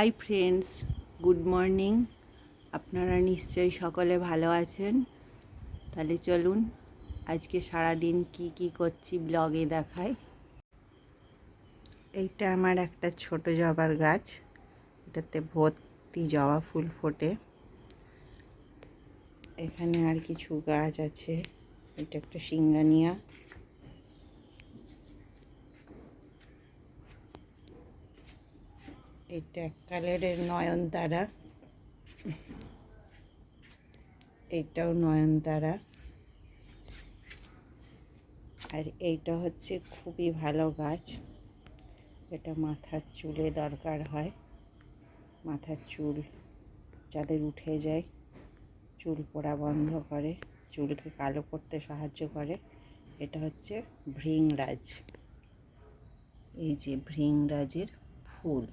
Hi friends good morning আপনারা নিশ্চয়ই সকলে ভালো আছেন। তাহলে চলুন, আজকে সারা দিন কি কি করছি ব্লগে দেখাই। এইটা আমার একটা ছোট জবার গাছ। এটাতে ভর্তি জবা ফুল ফোটে। এখানে আর কিছু গাছ আছে। এটা একটা সিঙ্গানিয়া। এটা কালারের নয়নতারা। এইটাও নয়নতারা। আর এইটা হচ্ছে খুবই ভালো গাছ। এটা মাথার চুলে দরকার হয়। মাথার চুল যাদের উঠে যায়, চুল পড়া বন্ধ করে, চুলকে কালো করতে সাহায্য করে। এটা হচ্ছে ভৃংরাজ এই যে ভৃংরাজের ফুল।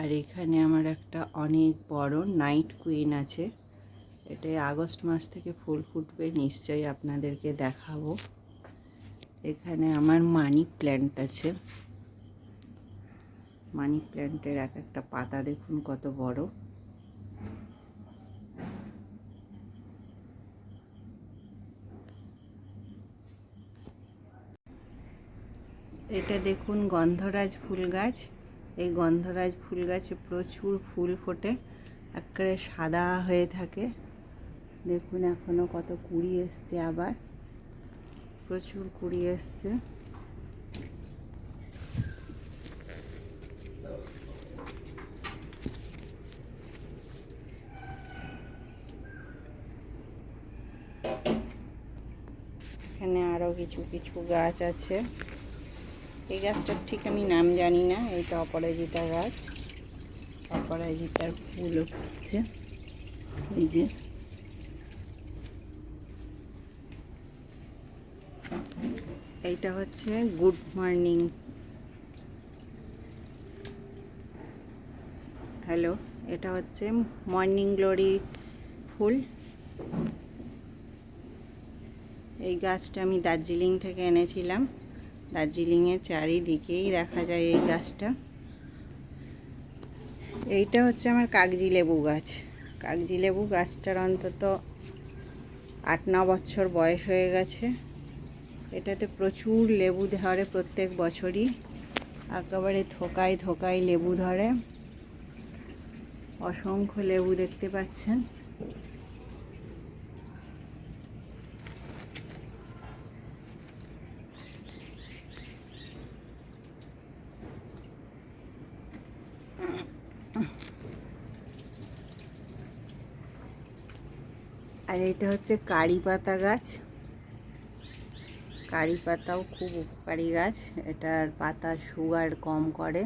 আর এখানে আমার একটা অনেক বড় নাইট কুইন আছে। এটা আগস্ট মাস থেকে ফুল ফুটবে, নিশ্চয়ই আপনাদেরকে দেখাবো। এখানে আমার মানি প্ল্যান্ট আছে। মানি প্ল্যান্টের এক একটা পাতা দেখুন কত বড়। এটা দেখুন গন্ধরাজ ফুল গাছ। এই গন্ধরাজ ফুল গাছে প্রচুর ফুল ফোটে, একেবারে সাদা হয়ে থাকে। দেখুন এখনও কত কুড়ি এসছে আবার। প্রচুর কুড়ি এসছে। এখানে আরও কিছু কিছু গাছ আছে। এই গাছটার ঠিক আমি নাম জানি না, এটা অপরাজিতা গাছ। অপরাজিতার ফুলও ফুটছে এই যে। এইটা হচ্ছে গুড মর্নিং। হ্যালো, এটা হচ্ছে মর্নিং গ্লোরি ফুল। এই গাছটা আমি দার্জিলিং থেকে এনেছিলাম। দার্জিলিংয়ের চারিদিকেই দেখা যায় এই গাছটা। এইটা হচ্ছে আমার কাগজি লেবু গাছ। কাগজি লেবু গাছটার অন্তত আট, ন বছর বয়স হয়ে গেছে। এটাতে প্রচুর লেবু ধরে প্রত্যেক বছরই। একেবারে থোকায় থোকায় লেবু ধরে। অসংখ্য লেবু দেখতে পাচ্ছেন। আর এটা হচ্ছে কারি পাতা গাছ। কারি পাতাও খুব উপকারী গাছ। এটার পাতা সুগার কম করে।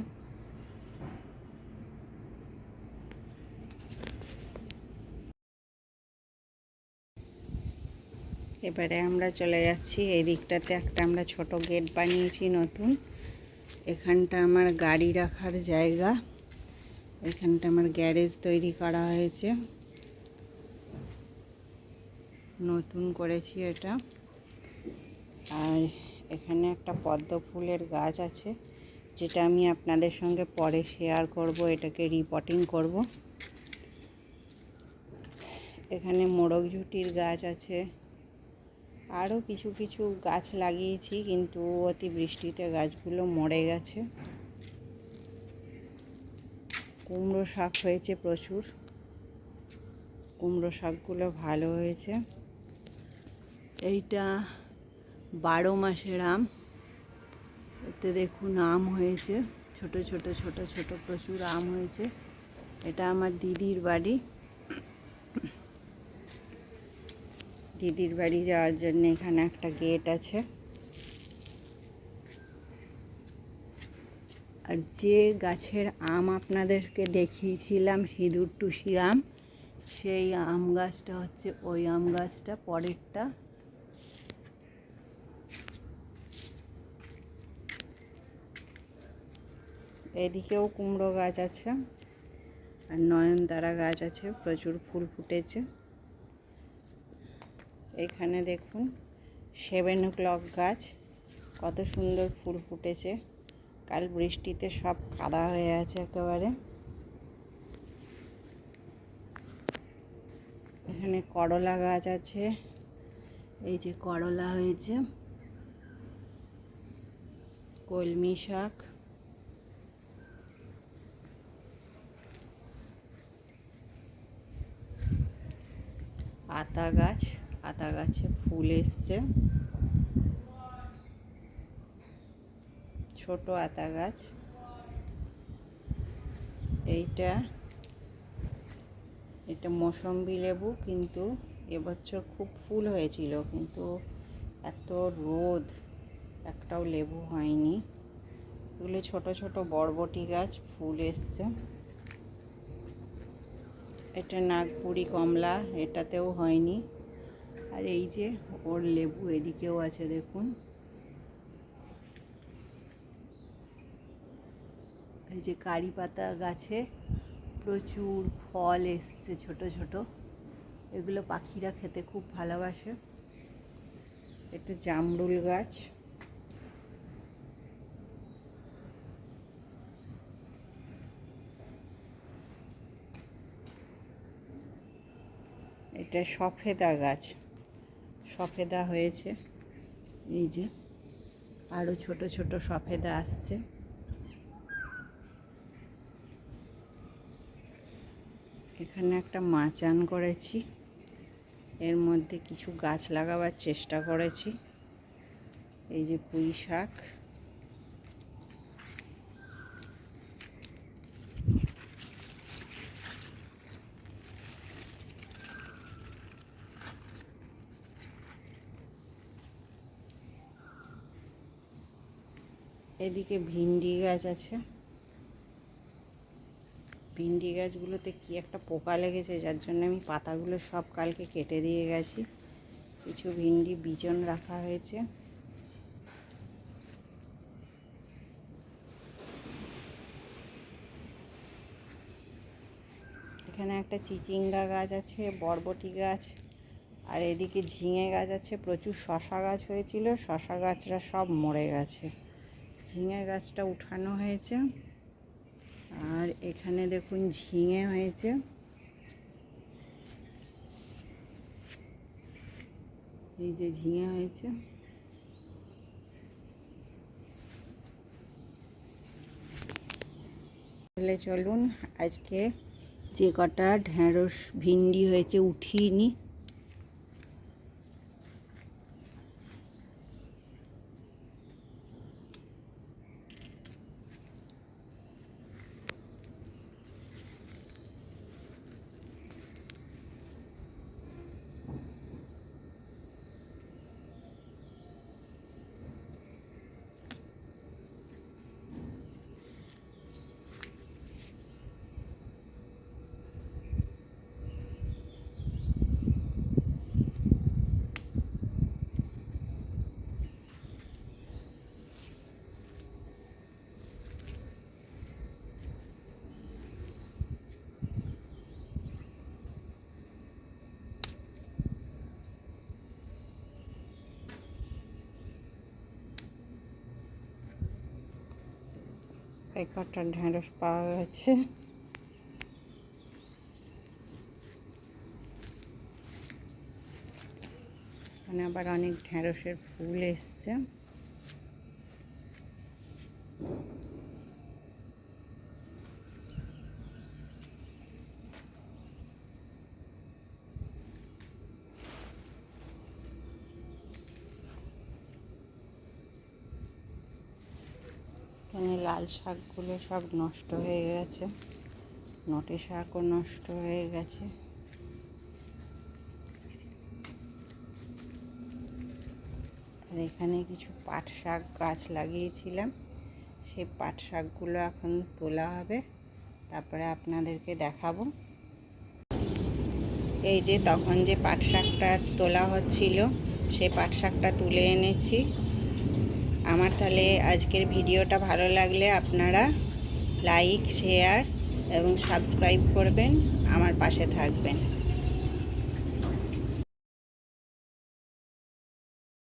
এবারে আমরা চলে যাচ্ছি। এই দিকটাতে একটা আমরা ছোট গেট বানিয়েছি নতুন। এখানটা আমার গাড়ি রাখার জায়গা। এখানটা আমার গ্যারেজ তৈরি করা হয়েছে। নতুন করেছি এটা। আর এখানে একটা পদ্ম ফুলের গাছ আছে, যেটা আমি আপনাদের সঙ্গে পরে শেয়ার করব, এটাকে রিপোর্টিং করব। এখানে মোরগ ঝুটির গাছ আছে। আরও কিছু কিছু গাছ লাগিয়েছি, কিন্তু অতি বৃষ্টিতে গাছগুলো মরে গেছে। কুমড়ো শাক হয়েছে প্রচুর। কুমড়ো শাকগুলো ভালো হয়েছে। এইটা বারো মাসের আম। এতে দেখুন আম হয়েছে। ছোট ছোট ছোট ছোট প্রচুর আম হয়েছে। এটা আমার দিদির বাড়ি। দিদির বাড়ি যাওয়ার জন্য এখানে একটা গেট আছে। আর যে গাছের আম আপনাদেরকে দেখিয়েছিলাম, সিঁদুর টুসি আম, সেই আম গাছটা হচ্ছে ওই আম গাছটা, পরেরটা। এদিকেও কুমড়ো গাছ আছে আর নয়নতারা গাছ আছে, প্রচুর ফুল ফুটেছে। এখানে দেখুন সেভেন ক্লক গাছ, কত সুন্দর ফুল ফুটেছে। কাল বৃষ্টিতে সব কাদা হয়ে আছে একেবারে। এখানে করলা গাছ আছে, এই যে করলা হয়েছে। কলমি শাক। আতা গাছ, আতা গাছে ফুল এসছে। ছোট আতা গাছ। এইটা, এটা মৌসম্বি লেবু, কিন্তু এবছর খুব ফুল হয়েছিল, কিন্তু এত রোদ, একটাও লেবু হয়নি। এগুলো ছোট ছোট বরবটি গাছ, ফুল এসছে। এটা নাগপুরি কমলা, এটাতেও হয়নি। আর এই যে ওর লেবু এদিকেও আছে, দেখুন। এই যে কারি পাতা গাছে প্রচুর ফল এসছে ছোট ছোট। এগুলো পাখিরা খেতে খুব ভালোবাসে। এটা জামরুল গাছ। এটা সফেদা গাছ। সফেদা হয়েছে। এই যে আরও ছোট ছোট সফেদা আসছে। এখানে একটা মাচান করেছি। এর মধ্যে কিছু গাছ লাগাবার চেষ্টা করেছি। এই যে পুঁই শাক। এদিকে ভিন্ডি গাছ আছে। ভিন্ডি গাছগুলোতে কি একটা পোকা লেগেছে, যার জন্য আমি পাতাগুলো সব কালকে কেটে দিয়ে গেছি। কিছু ভিন্ডি বিজন রাখা হয়েছে। এখানে একটা চিচিঙ্গা গাছ আছে, বরবটি গাছ, আর এদিকে ঝিঙে গাছ আছে। প্রচুর শশা গাছ হয়েছিল, শশা গাছরা সব মরে গেছে। ঝিঙে গাছটা উঠানো হয়েছে। আর এখানে দেখুন ঝিঙে হয়েছে। এই যে ঝিঙে হয়েছে। তাহলে চলুন, আজকে যে কটা ঢ্যাঁড়স, ভিন্ডি হয়েছে উঠিয়ে নিই এই কটা ঢ্যাঁড়স পাওয়া গেছে। এখানে আবার অনেক ঢ্যাঁড়সের ফুল এসছে এখানে লাল শাকগুলো সব নষ্ট হয়ে গেছে। নটে শাকও নষ্ট হয়ে গেছে। আর এখানে কিছু পাট শাক গাছ লাগিয়েছিলাম। সেই পাট শাকগুলো এখন তোলা হবে। তারপরে আপনাদেরকে দেখাবো। এই যে তখন যে পাট শাকটা তোলা হচ্ছিল সেই পাট শাকটা তুলে এনেছি। আমার তাহলে আজকের ভিডিওটা ভালো লাগলে আপনারা লাইক, শেয়ার এবং সাবস্ক্রাইব করবেন, আমার পাশে থাকবেন।